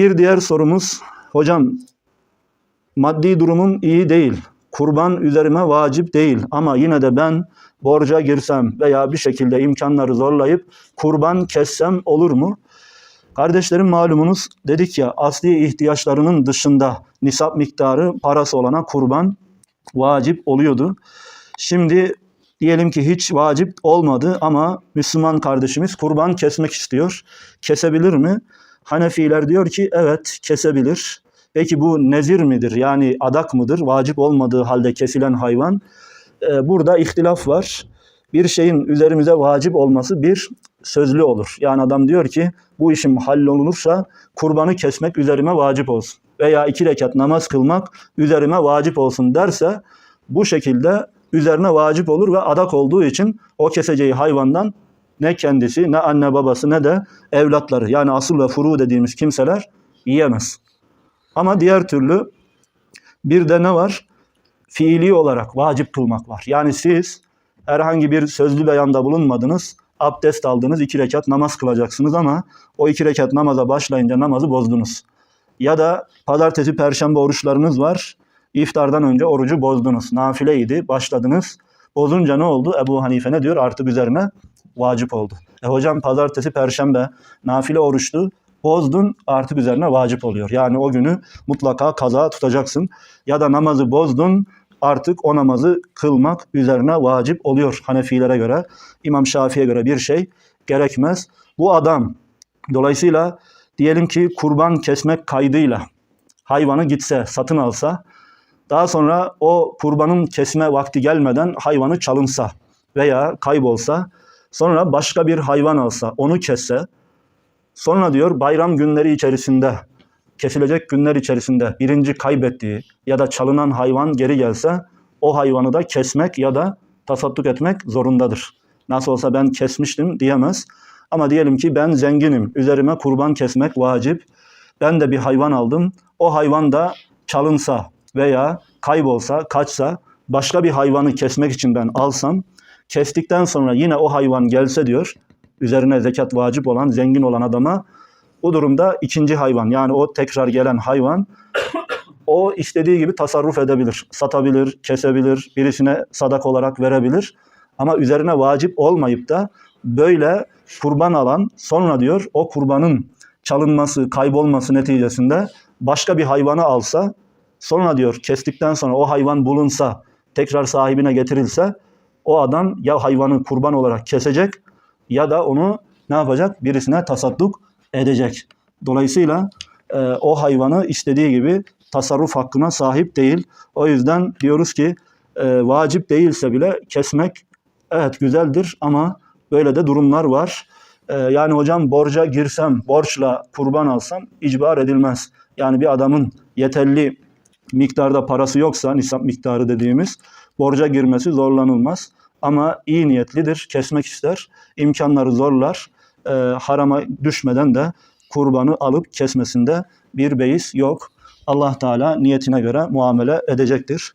Bir diğer sorumuz, hocam maddi durumum iyi değil. Kurban üzerime vacip değil ama yine de ben borca girsem veya bir şekilde imkanları zorlayıp kurban kessem olur mu? Kardeşlerim malumunuz dedik ya asli ihtiyaçlarının dışında nisap miktarı parası olana kurban vacip oluyordu. Şimdi diyelim ki hiç vacip olmadı ama Müslüman kardeşimiz kurban kesmek istiyor. Kesebilir mi? Hanefiler diyor ki evet kesebilir. Peki bu nezir midir? Yani adak mıdır? Vacip olmadığı halde kesilen hayvan. Ee, burada ihtilaf var. Bir şeyin üzerimize vacip olması bir sözlü olur. Yani adam diyor ki bu işim hallolursa kurbanı kesmek üzerime vacip olsun. Veya iki rekat namaz kılmak üzerime vacip olsun derse bu şekilde üzerine vacip olur ve adak olduğu için o keseceği hayvandan ne kendisi ne anne babası ne de evlatları yani asıl ve furu dediğimiz kimseler yiyemez. Ama diğer türlü bir de ne var? Fiili olarak vacip kılmak var. Yani siz herhangi bir sözlü beyanda bulunmadınız, abdest aldınız, iki rekat namaz kılacaksınız ama o iki rekat namaza başlayınca namazı bozdunuz. Ya da pazartesi, perşembe oruçlarınız var, iftardan önce orucu bozdunuz. Nafileydi, başladınız. Bozunca ne oldu? Ebu Hanife ne diyor? Artık üzerine vacip oldu. E hocam pazartesi, perşembe nafile oruçtu. Bozdun artık üzerine vacip oluyor. Yani o günü mutlaka kaza tutacaksın. Ya da namazı bozdun artık o namazı kılmak üzerine vacip oluyor Hanefilere göre. İmam Şafii'ye göre bir şey gerekmez. Bu adam dolayısıyla diyelim ki kurban kesmek kaydıyla hayvanı gitse, satın alsa, daha sonra o kurbanın kesme vakti gelmeden hayvanı çalınsa veya kaybolsa, sonra başka bir hayvan alsa, onu kesse, sonra diyor bayram günleri içerisinde, kesilecek günler içerisinde birinci kaybettiği ya da çalınan hayvan geri gelse, o hayvanı da kesmek ya da tasadduk etmek zorundadır. Nasıl olsa ben kesmiştim diyemez. Ama diyelim ki ben zenginim, üzerime kurban kesmek vacip. Ben de bir hayvan aldım. O hayvan da çalınsa veya kaybolsa, kaçsa, başka bir hayvanı kesmek için ben alsam, kestikten sonra yine o hayvan gelse diyor, üzerine zekat vacip olan, zengin olan adama, bu durumda ikinci hayvan, yani o tekrar gelen hayvan, o istediği gibi tasarruf edebilir, satabilir, kesebilir, birisine sadak olarak verebilir. Ama üzerine vacip olmayıp da böyle kurban alan sonra diyor o kurbanın çalınması, kaybolması neticesinde başka bir hayvanı alsa sonra diyor kestikten sonra o hayvan bulunsa tekrar sahibine getirilse o adam ya hayvanı kurban olarak kesecek ya da onu ne yapacak? Birisine tasadduk edecek. Dolayısıyla e, o hayvanı istediği gibi tasarruf hakkına sahip değil. O yüzden diyoruz ki e, vacip değilse bile kesmek evet güzeldir ama böyle de durumlar var. E, yani hocam borca girsem, borçla kurban alsam icbar edilmez. Yani bir adamın yeterli miktarda parası yoksa, nisap miktarı dediğimiz, borca girmesi zorlanılmaz. Ama iyi niyetlidir, kesmek ister, imkanları zorlar, e, harama düşmeden de kurbanı alıp kesmesinde bir beis yok. Allah Teala niyetine göre muamele edecektir.